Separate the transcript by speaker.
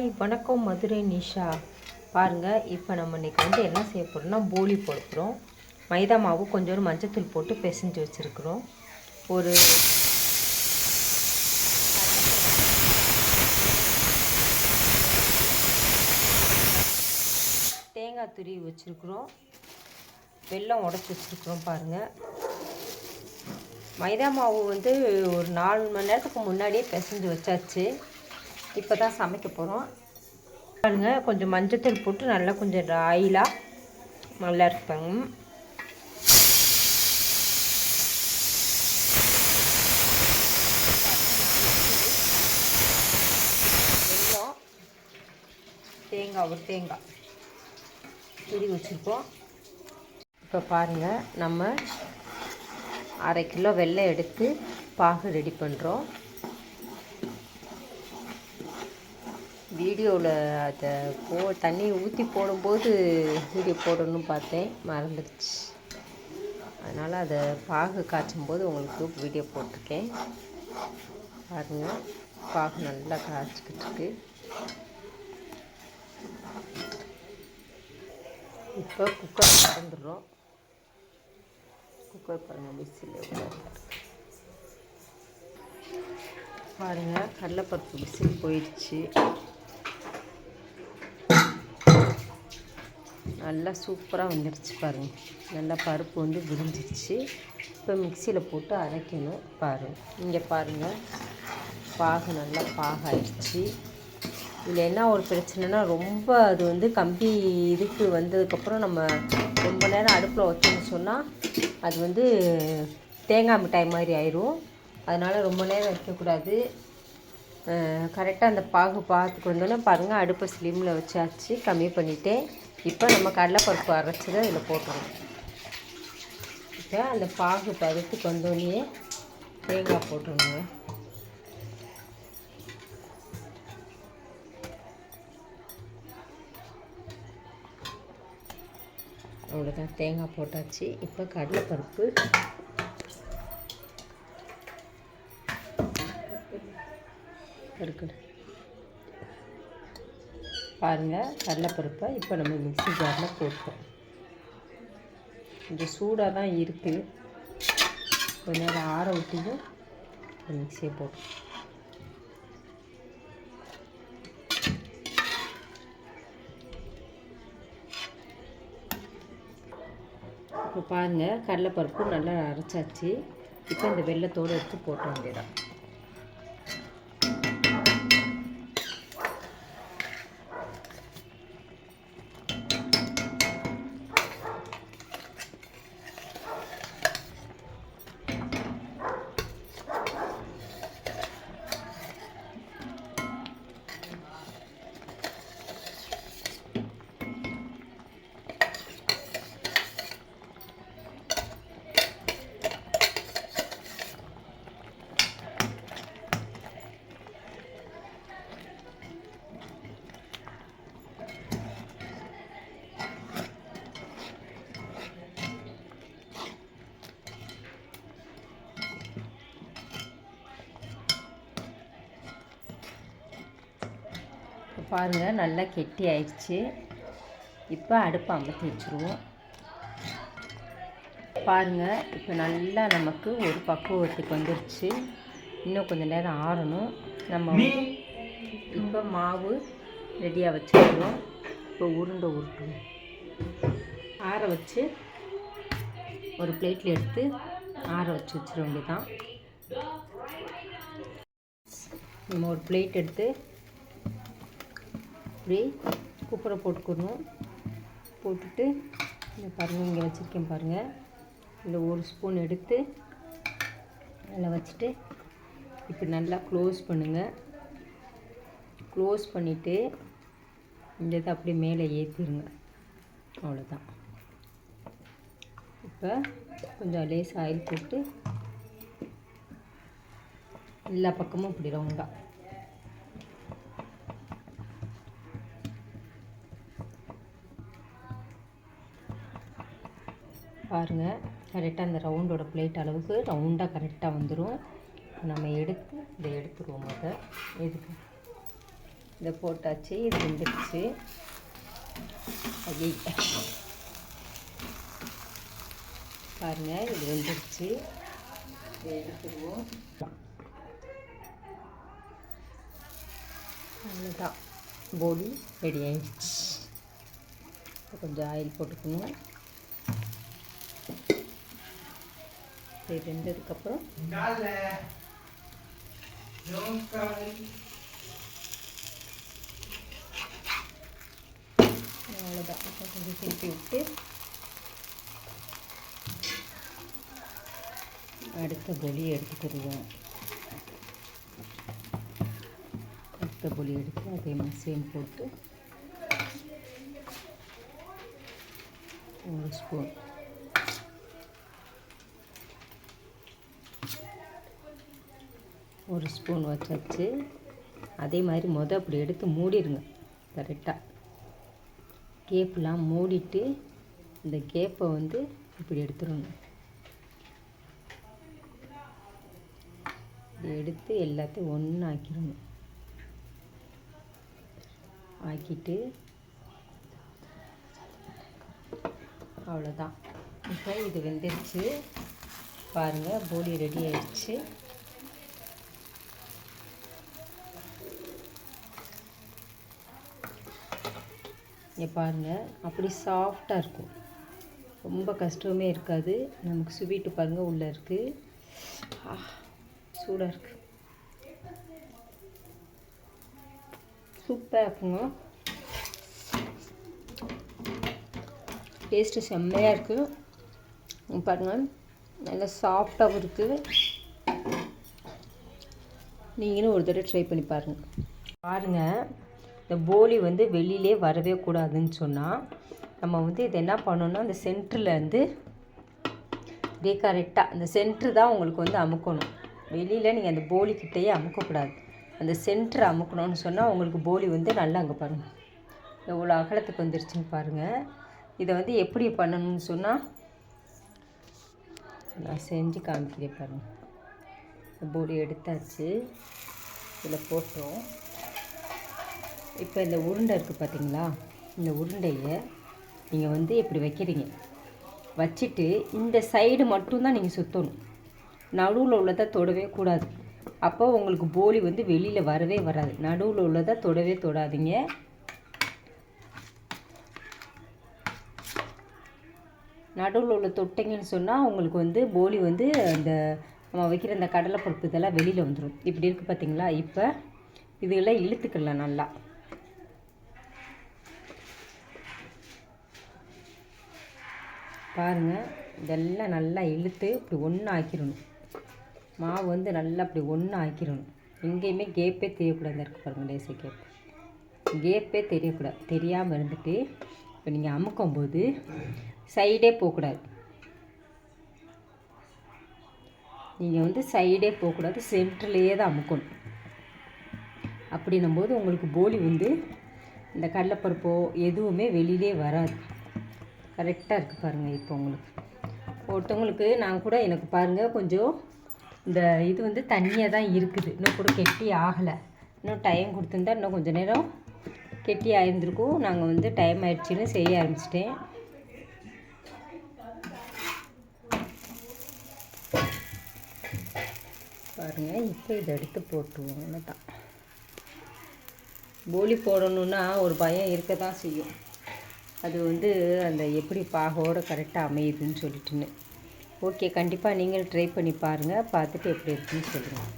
Speaker 1: Hi வணக்கம் மதுரை நிஷா. பாருங்கள் இப்போ நம்ம இன்றைக்கி வந்து என்ன செய்ய போகிறோம்னா போலி போடுறோம் மைதா மாவு கொஞ்சோண்டு மஞ்சத்தூள் போட்டு பிசைஞ்சு வச்சுருக்குறோம். ஒரு தேங்காய் துருவி வச்சுருக்குறோம். வெல்லம் உடச்சி வச்சுருக்குறோம் பாருங்கள் மைதா மாவு வந்து ஒரு நாலு மணி நேரத்துக்கு முன்னாடியே பிசைஞ்சு வச்சாச்சு. இப்போ தான் சமைக்க போகிறோம் பாருங்க கொஞ்சம் மஞ்சத்தூள் போட்டு நல்லா கொஞ்சம் ஆயிலாக நல்லா இருப்பாங்க. வெள்ளம் தேங்காய் ஒரு தேங்காய் துரி வச்சுருக்கோம். இப்போ பாருங்கள் நம்ம அரை கிலோ வெள்ளை எடுத்து பாகு ரெடி பண்ணுறோம் வீடியோவில் அதை போ தண்ணி ஊற்றி போடும்போது வீடியோ போடணும்னு பார்த்தேன். மறந்துடுச்சு. அதனால் அதை பாகு காய்ச்சும் போது உங்களுக்கு வீடியோ போட்டிருக்கேன். பாருங்கள் பாகு நல்லா காய்ச்சிக்கிட்டு இருக்கு. இப்போ குக்கர் திறந்துடுறோம். குக்கர் பாருங்கள் விசில் எவ்வளோ பாருங்கள் கடலைப்பருப்பு விசில் போயிடுச்சு. நல்லா சூப்பராக வந்துடுச்சு பாருங்கள் நல்லா பருப்பு வந்து விரிஞ்சிருச்சு. இப்போ மிக்சியில் போட்டு அரைக்கணும் பாருங்கள் இங்கே பாருங்கள் பாகு நல்லா பாகாயிடுச்சு. இதில் என்ன ஒரு பிரச்சனைனா ரொம்ப அது வந்து கம்பி இதுக்கு வந்ததுக்கப்புறம் நம்ம ரொம்ப நேரம் அடுப்பில் வச்சோம்னு சொன்னால் அது வந்து தேங்காய் மிட்டாய் மாதிரி ஆயிரும். அதனால் ரொம்ப நேரம் வைக்கக்கூடாது. கரெக்டாக அந்த பாகு பார்த்துக்கு வந்தோன்னே பாருங்கள் அடுப்பை ஸ்லிம்மில் வச்சாச்சு கம்மி பண்ணிவிட்டேன் இப்போ நம்ம கடலைப்பருப்பு அரைச்சதை இதில் போட்டுருவோம். இப்போ அந்த பாகு பருத்துக்கு வந்தோடனே தேங்காய் போட்டுருங்க. அவ்வளோதான் தேங்காய் போட்டாச்சு. இப்போ கடலைப்பருப்பு இருக்குது பாருங்கள் கடலைப்பருப்பை இப்போ நம்ம மிக்சி ஜாரில் போட்டோம். கொஞ்சம் சூடாக தான் இருக்குது கொஞ்ச நேரம் ஆற விட்டியும் மிக்சியை போட்டோம். இப்போ பாருங்கள் கடலைப்பருப்பு நல்லா அரைச்சாச்சு. இப்போ இந்த வெள்ளத்தோடு எடுத்து போட்ட வேண்டியதான் பாருங்கள் நல்லா கெட்டி ஆயிடுச்சு. இப்போ அடுப்பை அமர்த்தி வச்சுருவோம். பாருங்கள் இப்போ நல்லா நமக்கு ஒரு பக்குவத்துக்கு வந்துருச்சு. இன்னும் கொஞ்சம் நேரம் ஆறணும். நம்ம இப்போ மாவு ரெடியாக வச்சுருவோம் இப்போ உருண்டை உருட்டுவோம். ஆற வச்சு ஒரு பிளேட்டில் எடுத்து ஆற வச்சு வச்சிட வேண்டியதான் நம்ம ஒரு பிளேட் எடுத்து இப்படி குப்பரை போட்டுக்கணும். போட்டுட்டு இந்த பாருங்கள் இங்கே வச்சுருக்கேன் பாருங்கள் இந்த ஒரு ஸ்பூன் எடுத்து அதில் வச்சுட்டு இப்போ நல்லா க்ளோஸ் பண்ணுங்கள் க்ளோஸ் பண்ணிவிட்டு இந்த இதை அப்படியே மேலே ஏற்றிடுங்க அவ்வளோதான் இப்போ கொஞ்சம் லேஸ் ஆயில் போட்டு எல்லா பக்கமும் இப்படி ரவுண்டாக பாருங்கள் கரெக்டாக அந்த ரவுண்டோட பிளேட் அளவுக்கு ரவுண்டாக கரெக்டாக வந்துடும் நம்ம எடுத்து இதை எடுத்துருவோம் அதை. எதுக்கு இதை போட்டாச்சு இது வெந்துடுச்சு ஐய பாருங்கள் இது வெந்துடுச்சு இதை எடுத்துருவோம். அவ்வளோதான் போடி ரெடி ஆயிடுச்சு. கொஞ்சம் ஆயில் போட்டுக்கணும். இது வெந்ததுக்கப்புறம் அவ்வளோதான் இப்போ கொஞ்சம் திருப்பி விட்டு அடுத்த பொலி எடுத்துக்கிடுவோம் அடுத்த பொலி எடுத்து அதே மாதிரி சேம் போட்டு ஒரு ஸ்பூன் ஒரு ஸ்பூன் வச்சாச்சு அதே மாதிரி மொதல் அப்படி எடுத்து மூடிடுங்க கரெக்டாக கேப்லாம் மூடிட்டு இந்த கேப்பை வந்து இப்படி எடுத்துடணும். எடுத்து எல்லாத்தையும் ஒன்று ஆக்கிடணும். ஆக்கிட்டு அவ்வளோதான் இப்போ இது வெந்துருச்சு. பாருங்கள் போடி ரெடி ஆயிடுச்சு. இங்கே பாருங்கள் அப்படி சாஃப்டாக இருக்கும். ரொம்ப கஷ்டமே இருக்காது. நமக்கு ஸ்வீட்டு பாருங்கள் உள்ளே இருக்குது சூடாக இருக்குது சூப்பராக இருக்குங்க. டேஸ்ட்டு செம்மையாக இருக்குது பாருங்கள் நல்லா சாஃப்டாகவும் இருக்குது நீங்களும் ஒரு தடவை ட்ரை பண்ணி பாருங்கள் பாருங்கள் இந்த போலி வந்து வெளியிலே வரவே கூடாதுன்னு சொன்னால் நம்ம வந்து இதை என்ன பண்ணணும்னா அந்த சென்டரில் வந்து இதே கரெக்டாக அந்த சென்ட்ரு தான் உங்களுக்கு வந்து அமுக்கணும். வெளியில் நீங்கள் அந்த போலிக்கிட்டேயே அமுக்கக்கூடாது. அந்த சென்ட்ரு அமுக்கணும்னு சொன்னால் உங்களுக்கு போலி வந்து நல்லா அங்கே பாருங்கள் எவ்வளோ அகலத்துக்கு வந்துருச்சுன்னு பாருங்கள் இதை வந்து எப்படி பண்ணணும்னு சொன்னால் நான் செஞ்சு காமிக்கிறேன் பாருங்கள் போலி எடுத்தாச்சு. இதில் போட்டோம். இப்போ இந்த உருண்டை இருக்குது பார்த்தீங்களா? இந்த உருண்டையை நீங்கள் வந்து இப்படி வைக்கிறீங்க. வச்சுட்டு இந்த சைடு மட்டும்தான் நீங்கள் சுற்றணும் நடுவில் உள்ளதை தொடவே கூடாது. அப்போ உங்களுக்கு போலி வந்து வெளியில் வரவே வராது. நடுவில் உள்ளதை தொடவே தொடாதீங்க. நடுவில் உள்ள தொட்டிங்கன்னு சொன்னால் உங்களுக்கு வந்து போலி வந்து அந்த நம்ம வைக்கிற இந்த கடலைப்பருப்பு இதெல்லாம் வெளியில் வந்துடும் இப்படி இருக்குது பார்த்தீங்களா? இப்போ இதெல்லாம் இழுத்துக்கலாம் நல்லா. பாருங்கள் இதெல்லாம் நல்லா இழுத்து இப்படி ஒன்று ஆக்கிடணும். மாவு வந்து நல்லா அப்படி ஒன்று ஆக்கிடணும். எங்கேயுமே கேப்பே தெரியக்கூடாது இருக்குது பாருங்கள் லேசை கேப் கேப்பே தெரியக்கூடாது. தெரியாமல் இருந்துட்டு இப்போ நீங்கள் அமுக்கும் போது சைடே போகக்கூடாது. நீங்கள் வந்து சைடே போகக்கூடாது சென்ட்ரலையே தான் அமுக்கணும். அப்படின்னும் போது உங்களுக்கு போலி வந்து இந்த கடலைப்பருப்போ எதுவுமே வெளியிலே வராது. கரெக்டாக இருக்குது பாருங்கள் இப்போ உங்களுக்கு. ஒருத்தவங்களுக்கு நான் கூட எனக்கு பாருங்கள் கொஞ்சம் இந்த இது வந்து தண்ணியாக தான் இருக்குது. இன்னும் கூட கெட்டி ஆகலை. இன்னும் டைம் கொடுத்துருந்தா இன்னும் கொஞ்சம் நேரம் கெட்டி ஆயிருந்திருக்கும். நாங்கள் வந்து டைம் ஆயிடுச்சுன்னு செய்ய ஆரம்பிச்சிட்டேன். பாருங்கள் இப்போ இதை எடுத்து போட்டுருவோம். தான் போலி போடணுன்னா ஒரு பயம் இருக்க தான் செய்யும். அது வந்து அந்த எப்படி பாகோடு கரெக்டாக அமையுதுன்னு சொல்லிட்டுன்னு. ஓகே கண்டிப்பாக நீங்கள் ட்ரை பண்ணி பாருங்கள் பார்த்துட்டு எப்படி இருக்குன்னு சொல்லுங்கள்